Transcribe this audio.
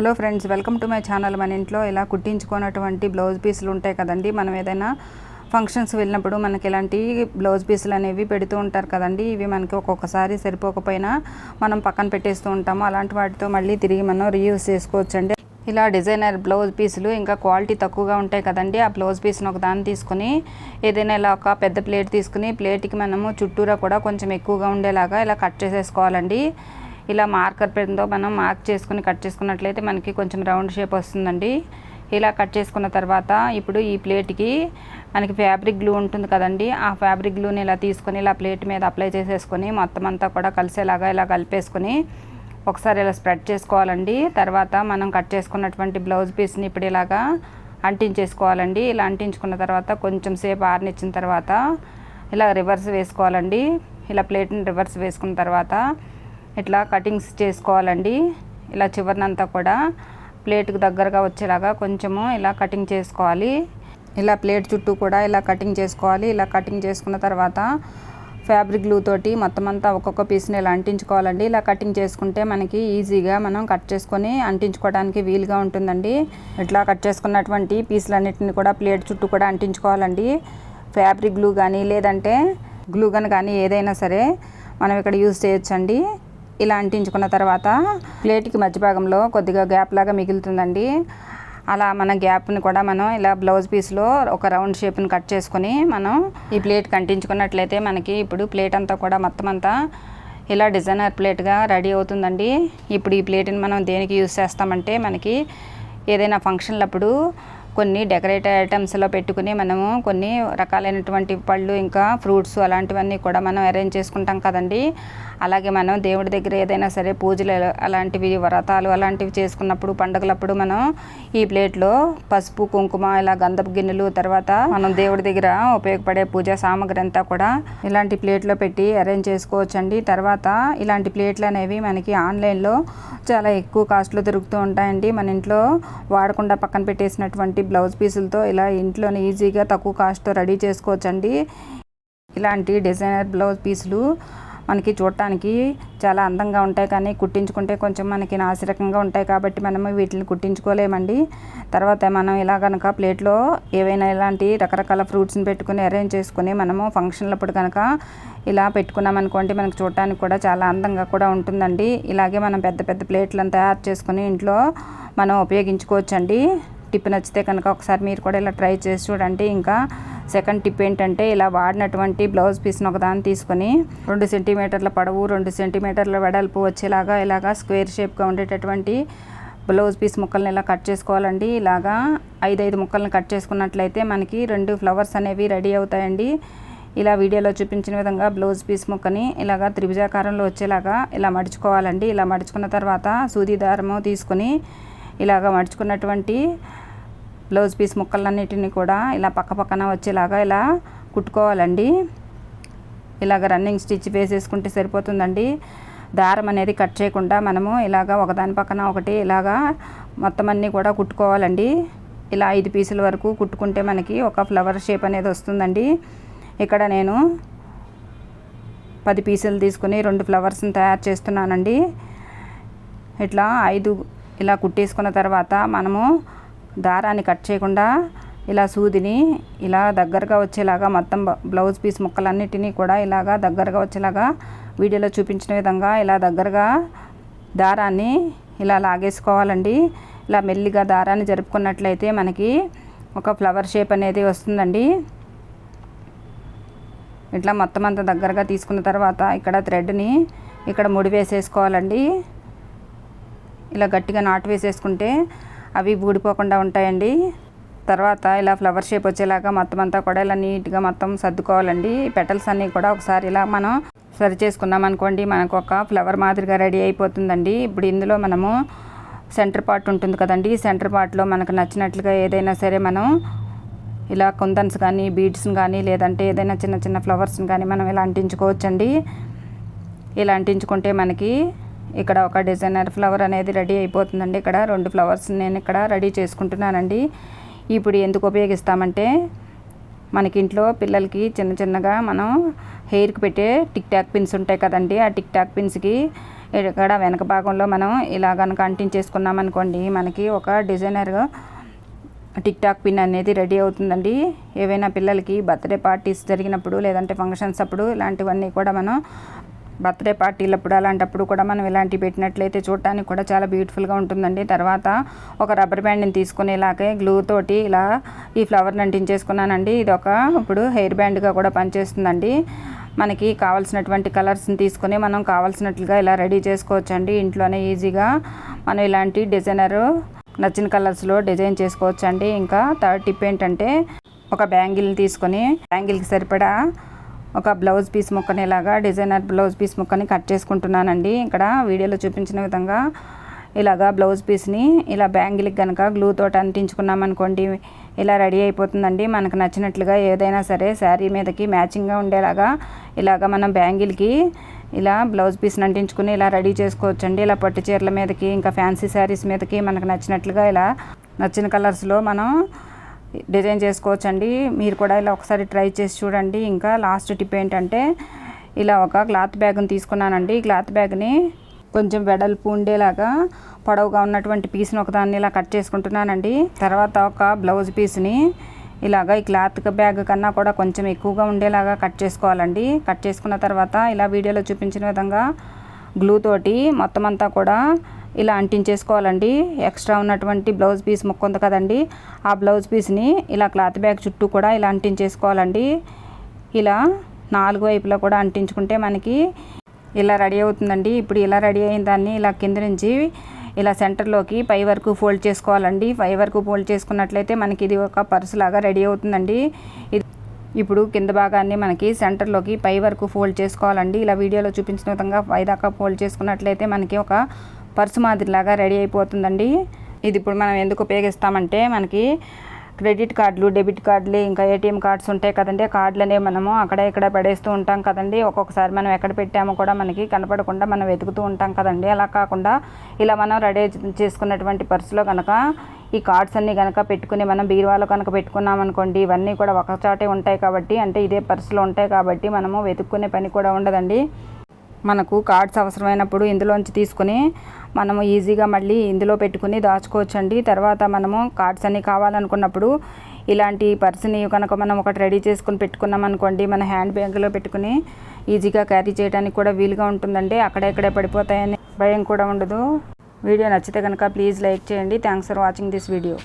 Hello friends welcome to my channel. మన ఇంట్లో ఇలా కుట్టించుకున్నటువంటి బ్లౌజ్ పీసులు ఉంటాయి కదండి. మనం ఏదైనా ఫంక్షన్స్ వెళ్ళినప్పుడు మనకి ఇలాంటి బ్లౌజ్ పీసులు అనేవి పెడుతూ ఉంటారు కదండి. ఇవి మనకి ఒక్కొక్కసారి సరిపోకపోయినా మనం పక్కన పెట్టేస్తూ ఉంటాము. అలాంటి వాటితో మళ్ళీ తిరిగి మనం రీయూస్ చేసుకోవచ్చండి. ఇలా డిజైనర్ బ్లౌజ్ పీసులు ఇంకా క్వాలిటీ తక్కువగా ఉంటాయి కదండి. ఆ బ్లౌజ్ పీస్ని ఒక దాన్ని తీసుకుని ఏదైనా ఇలా ఒక పెద్ద ప్లేట్ తీసుకుని ప్లేట్కి మనము చుట్టూరా కూడా కొంచెం ఎక్కువగా ఉండేలాగా ఇలా కట్ చేసేసుకోవాలండి. ఇలా మార్కర్ పెన్తో మనం మార్క్ చేసుకుని కట్ చేసుకున్నట్లయితే మనకి కొంచెం రౌండ్ షేప్ వస్తుందండి. ఇలా కట్ చేసుకున్న తర్వాత ఇప్పుడు ఈ ప్లేట్కి మనకి ఫ్యాబ్రిక్ గ్లూ ఉంటుంది కదండి. ఆ ఫ్యాబ్రిక్ గ్లూని ఇలా తీసుకొని ఇలా ప్లేట్ మీద అప్లై చేసేసుకొని మొత్తం అంతా కూడా కలిసేలాగా ఇలా కలిపేసుకొని ఒకసారి ఇలా స్ప్రెడ్ చేసుకోవాలండి. తర్వాత మనం కట్ చేసుకున్నటువంటి బ్లౌజ్ పీస్ని ఇప్పుడు ఇలాగా అంటించేసుకోవాలండి. ఇలా అంటించుకున్న తర్వాత కొంచెం సేపు ఆరినిచ్చిన తర్వాత ఇలా రివర్స్ వేసుకోవాలండి. ఇలా ప్లేట్ని రివర్స్ వేసుకున్న తర్వాత ఇట్లా కటింగ్స్ చేసుకోవాలండి? ఇలా చివరినంతా కూడా ప్లేట్కి దగ్గరగా వచ్చేలాగా కొంచెము ఇలా కటింగ్ చేసుకోవాలి. ఇలా ప్లేట్ చుట్టూ కూడా ఇలా కటింగ్ చేసుకోవాలి. ఇలా కటింగ్ చేసుకున్న తర్వాత ఫ్యాబ్రిక్ గ్లూ తోటి మొత్తం అంతా ఒక్కొక్క పీస్ని ఇలా అంటించుకోవాలండి. ఇలా కటింగ్ చేసుకుంటే మనకి ఈజీగా మనం కట్ చేసుకొని అంటించుకోవడానికి వీలుగా ఉంటుందండి. ఇట్లా కట్ చేసుకున్నటువంటి పీసులన్నిటిని కూడా ప్లేట్ చుట్టూ కూడా అంటించుకోవాలండి. ఫ్యాబ్రిక్ గ్లూ కానీ లేదంటే గ్లూ గన్ కానీ ఏదైనా సరే మనం ఇక్కడ యూజ్ చేయొచ్చండి. ఇలా అంటించుకున్న తర్వాత ప్లేట్కి మధ్య భాగంలో కొద్దిగా గ్యాప్ లాగా మిగులుతుందండి. అలా మన గ్యాప్ని కూడా మనం ఇలా బ్లౌజ్ పీస్లో ఒక రౌండ్ షేప్ని కట్ చేసుకొని మనం ఈ ప్లేట్కి అంటించుకున్నట్లయితే మనకి ఇప్పుడు ప్లేట్ అంతా కూడా మొత్తం అంతా ఇలా డిజైనర్ ప్లేట్గా రెడీ అవుతుందండి. ఇప్పుడు ఈ ప్లేట్ని మనం దేనికి యూస్ చేస్తామంటే మనకి ఏదైనా ఫంక్షన్లప్పుడు కొన్ని డెకరేటివ్ ఐటమ్స్లో పెట్టుకుని మనము కొన్ని రకాలైనటువంటి పళ్ళు ఇంకా ఫ్రూట్స్ అలాంటివన్నీ కూడా మనం అరేంజ్ చేసుకుంటాం కదండి. అలాగే మనం దేవుడి దగ్గర ఏదైనా సరే పూజలు అలాంటివి వ్రతాలు అలాంటివి చేసుకున్నప్పుడు పండుగలప్పుడు మనం ఈ ప్లేట్లో పసుపు కుంకుమ ఇలా గంధపు గిన్నెలు తర్వాత మనం దేవుడి దగ్గర ఉపయోగపడే పూజా సామాగ్రి అంతా కూడా ఇలాంటి ప్లేట్లో పెట్టి అరేంజ్ చేసుకోవచ్చండి. తర్వాత ఇలాంటి ప్లేట్లు అనేవి మనకి ఆన్లైన్లో చాలా ఎక్కువ కాస్ట్లో దొరుకుతూ ఉంటాయండి. మన ఇంట్లో వాడకుండా పక్కన పెట్టేసినటువంటి బ్లౌజ్ పీసులతో ఇలా ఇంట్లోనే ఈజీగా తక్కువ కాస్ట్తో రెడీ చేసుకోవచ్చండి. ఇలాంటి డిజైనర్ బ్లౌజ్ పీసులు మనకి చూడటానికి చాలా అందంగా ఉంటాయి కానీ కుట్టించుకుంటే కొంచెం మనకి నాసిరకంగా ఉంటాయి కాబట్టి మనము వీటిని కుట్టించుకోలేమండి. తర్వాత మనం ఇలా కనుక ప్లేట్లో ఏవైనా ఇలాంటి రకరకాల ఫ్రూట్స్ని పెట్టుకుని అరేంజ్ చేసుకుని మనము ఫంక్షన్లప్పుడు కనుక ఇలా పెట్టుకున్నాం అనుకోండి మనకి చూడటానికి కూడా చాలా అందంగా కూడా ఉంటుందండి. ఇలాగే మనం పెద్ద పెద్ద ప్లేట్లను తయారు చేసుకుని ఇంట్లో మనం ఉపయోగించుకోవచ్చండి. టిప్ నచ్చితే కనుక ఒకసారి మీరు కూడా ఇలా ట్రై చేసి చూడండి. ఇంకా సెకండ్ టిప్ ఏంటంటే ఇలా వాడినటువంటి బ్లౌజ్ పీస్ని ఒకదాన్ని తీసుకొని రెండు సెంటీమీటర్ల పొడవు రెండు సెంటీమీటర్ల వెడల్పు వచ్చేలాగా ఇలాగా స్క్వేర్ షేప్గా ఉండేటటువంటి బ్లౌజ్ పీస్ ముక్కల్ని ఇలా కట్ చేసుకోవాలండి. ఇలాగా ఐదైదు ముక్కల్ని కట్ చేసుకున్నట్లయితే మనకి రెండు ఫ్లవర్స్ అనేవి రెడీ అవుతాయండి. ఇలా వీడియోలో చూపించిన విధంగా బ్లౌజ్ పీస్ ముక్కని ఇలాగా త్రిభుజాకారంలో వచ్చేలాగా ఇలా మడుచుకోవాలండి. ఇలా మడుచుకున్న తర్వాత సూది దారము తీసుకొని ఇలాగ మడుచుకున్నటువంటి బ్లౌజ్ పీస్ ముక్కలన్నిటిని కూడా ఇలా పక్క పక్కన వచ్చేలాగా ఇలా కుట్టుకోవాలండి. ఇలాగ రన్నింగ్ స్టిచ్ వేసేసుకుంటే సరిపోతుందండి. దారం అనేది కట్ చేయకుండా మనము ఇలాగ ఒకదాని పక్కన ఒకటి ఇలాగా మొత్తం అన్నీ కూడా కుట్టుకోవాలండి. ఇలా ఐదు పీసుల వరకు కుట్టుకుంటే మనకి ఒక ఫ్లవర్ షేప్ అనేది వస్తుందండి. ఇక్కడ నేను పది పీసులు తీసుకుని రెండు ఫ్లవర్స్ని తయారు చేస్తున్నానండి. ఇట్లా ఐదు ఇలా కుట్టేసుకున్న తర్వాత మనము దారాన్ని కట్ చేయకుండా ఇలా సూదిని ఇలా దగ్గరగా వచ్చేలాగా మొత్తం బ్లౌజ్ పీస్ ముక్కలన్నిటినీ కూడా ఇలాగా దగ్గరగా వచ్చేలాగా వీడియోలో చూపించిన విధంగా ఇలా దగ్గరగా దారాన్ని ఇలా లాగేసుకోవాలండి. ఇలా మెల్లిగా దారాన్ని జరుపుకున్నట్లయితే మనకి ఒక ఫ్లవర్ షేప్ అనేది వస్తుందండి. ఇట్లా మొత్తం అంత దగ్గరగా తీసుకున్న తర్వాత ఇక్కడ థ్రెడ్ని ఇక్కడ ముడి వేసేసుకోవాలండి. ఇలా గట్టిగా నాటు వేసేసుకుంటే అవి ఊడిపోకుండా ఉంటాయండి. తర్వాత ఇలా ఫ్లవర్ షేప్ వచ్చేలాగా మొత్తం అంతా కూడా ఇలా నీట్గా మొత్తం సర్దుకోవాలండి. పెటల్స్ అన్నీ కూడా ఒకసారి ఇలా మనం సరి చేసుకున్నాం అనుకోండి మనకు ఒక ఫ్లవర్ మాదిరిగా రెడీ అయిపోతుందండి. ఇప్పుడు ఇందులో మనము సెంటర్ పార్ట్ ఉంటుంది కదండి. సెంటర్ పార్ట్లో మనకు నచ్చినట్లుగా ఏదైనా సరే మనం ఇలా కుందన్స్ కానీ బీడ్స్ని కానీ లేదంటే ఏదైనా చిన్న చిన్న ఫ్లవర్స్ని కానీ మనం ఇలా అంటించుకోవచ్చండి. ఇలా అంటించుకుంటే మనకి ఇక్కడ ఒక డిజైనర్ ఫ్లవర్ అనేది రెడీ అయిపోతుందండి. ఇక్కడ రెండు ఫ్లవర్స్ నేను ఇక్కడ రెడీ చేసుకుంటున్నానండి. ఇప్పుడు ఎందుకు ఉపయోగిస్తామంటే మనకి ఇంట్లో పిల్లలకి చిన్న చిన్నగా మనం హెయిర్కి పెట్టే టిక్ టాక్ పిన్స్ ఉంటాయి కదండి. ఆ టిక్ టాక్ పిన్స్కి ఇక్కడ వెనక భాగంలో మనం ఇలా కనుక అంటించేసుకున్నాం అనుకోండి మనకి ఒక డిజైనర్ టిక్ టాక్ పిన్ అనేది రెడీ అవుతుందండి. ఏవైనా పిల్లలకి బర్త్డే పార్టీస్ జరిగినప్పుడు లేదంటే ఫంక్షన్స్ అప్పుడు ఇలాంటివన్నీ కూడా మనం బర్త్డే పార్టీలప్పుడు అలాంటప్పుడు కూడా మనం ఇలాంటివి పెట్టినట్లయితే చూడటానికి కూడా చాలా బ్యూటిఫుల్గా ఉంటుందండి. తర్వాత ఒక రబ్బర్ బ్యాండ్ని తీసుకుని ఇలాగే గ్లూ తోటి ఇలా ఈ ఫ్లవర్ని అంటించేసుకున్నానండి. ఇది ఒక ఇప్పుడు హెయిర్ బ్యాండ్గా కూడా పనిచేస్తుందండి. మనకి కావాల్సినటువంటి కలర్స్ని తీసుకొని మనం కావాల్సినట్లుగా ఇలా రెడీ చేసుకోవచ్చండి. ఇంట్లోనే ఈజీగా మనం ఇలాంటి డిజైనర్ నచ్చిన కలర్స్లో డిజైన్ చేసుకోవచ్చు అండి ఇంకా థర్డ్ టిప్ ఏంటంటే ఒక బ్యాంగిల్ని తీసుకొని బ్యాంగిల్కి సరిపడా ఒక బ్లౌజ్ పీస్ ముక్కని ఇలాగా డిజైనర్ బ్లౌజ్ పీస్ ముక్కని కట్ చేసుకుంటున్నానండి. ఇక్కడ వీడియోలో చూపించిన విధంగా ఇలాగా బ్లౌజ్ పీస్ని ఇలా బ్యాంగిల్కి కనుక గ్లూ తోటి అంటించుకున్నాం అనుకోండి ఇలా రెడీ అయిపోతుందండి. మనకు నచ్చినట్లుగా ఏదైనా సరే శారీ మీదకి మ్యాచింగ్గా ఉండేలాగా ఇలాగ మనం బ్యాంగిల్కి ఇలా బ్లౌజ్ పీస్ని అంటించుకుని ఇలా రెడీ చేసుకోవచ్చండి. ఇలా పట్టు చీరల మీదకి ఇంకా ఫ్యాన్సీ శారీస్ మీదకి మనకు నచ్చినట్లుగా ఇలా నచ్చిన కలర్స్లో మనం డిజైన్ చేసుకోవచ్చండి. మీరు కూడా ఇలా ఒకసారి ట్రై చేసి చూడండి. ఇంకా లాస్ట్ టిప్ ఏంటంటే ఇలా ఒక క్లాత్ బ్యాగ్ని తీసుకున్నానండి. ఈ క్లాత్ బ్యాగ్ని కొంచెం వెడల్పు ఉండేలాగా పొడవుగా ఉన్నటువంటి పీస్ని ఒకదాన్ని ఇలా కట్ చేసుకుంటున్నానండి. తర్వాత ఒక బ్లౌజ్ పీస్ని ఇలాగ ఈ క్లాత్ బ్యాగ్ కన్నా కూడా కొంచెం ఎక్కువగా ఉండేలాగా కట్ చేసుకోవాలండి. కట్ చేసుకున్న తర్వాత ఇలా వీడియోలో చూపించిన విధంగా గ్లూ తోటి మొత్తం అంతా కూడా ఇలా అంటించేసుకోవాలండి. ఎక్స్ట్రా ఉన్నటువంటి బ్లౌజ్ పీస్ ముక్క ఉంది కదండి. ఆ బ్లౌజ్ పీస్ని ఇలా క్లాత్ బ్యాగ్ చుట్టూ కూడా ఇలా అంటించేసుకోవాలండి. ఇలా నాలుగు వైపులా కూడా అంటించుకుంటే మనకి ఇలా రెడీ అవుతుందండి. ఇప్పుడు ఇలా రెడీ అయిన దాన్ని ఇలా కింద నుంచి ఇలా సెంటర్లోకి పై వరకు ఫోల్డ్ చేసుకోవాలండి. పై వరకు ఫోల్డ్ చేసుకున్నట్లయితే మనకి ఇది ఒక పర్స్ లాగా రెడీ అవుతుందండి. ఇది ఇప్పుడు కింద భాగాన్ని మనకి సెంటర్లోకి పై వరకు ఫోల్డ్ చేసుకోవాలండి. ఇలా వీడియోలో చూపించిన విధంగా పై దాకా ఫోల్డ్ చేసుకున్నట్లయితే మనకి ఒక పర్సు మాదిరిలాగా రెడీ అయిపోతుందండి. ఇది ఇప్పుడు మనం ఎందుకు ఉపయోగిస్తామంటే మనకి క్రెడిట్ కార్డులు డెబిట్ కార్డులు ఇంకా ఏటీఎం కార్డ్స్ ఉంటాయి కదండి. కార్డులనే మనము అక్కడ ఇక్కడ పడేస్తూ ఉంటాం కదండి. ఒక్కొక్కసారి మనం ఎక్కడ పెట్టామో కూడా మనకి కనపడకుండా మనం వెతుకుతూ ఉంటాం కదండి. అలా కాకుండా ఇలా మనం రెడీ చేసుకున్నటువంటి పర్సులో కనుక ఈ కార్డ్స్ అన్నీ కనుక పెట్టుకుని మనం బీరువాలో కనుక పెట్టుకున్నాం అనుకోండి ఇవన్నీ కూడా ఒక చాటే ఉంటాయి కాబట్టి అంటే ఇదే పర్సులో ఉంటాయి కాబట్టి మనము వెతుక్కునే పని కూడా ఉండదండి. మనకు కార్డ్స్ అవసరమైనప్పుడు ఇందులోంచి తీసుకుని మనము ఈజీగా మళ్ళీ ఇందులో పెట్టుకుని దాచుకోవచ్చండి. తర్వాత మనము కార్డ్స్ అన్నీ కావాలనుకున్నప్పుడు ఇలాంటి పర్స్ని కనుక మనం ఒకటి రెడీ చేసుకుని పెట్టుకున్నాం అనుకోండి మన హ్యాండ్ బ్యాగ్లో పెట్టుకుని ఈజీగా క్యారీ చేయడానికి కూడా వీలుగా ఉంటుందండి. అక్కడెక్కడే పడిపోతాయని భయం కూడా ఉండదు. వీడియో నచ్చితే కనుక ప్లీజ్ లైక్ చేయండి. Thanks for watching this video.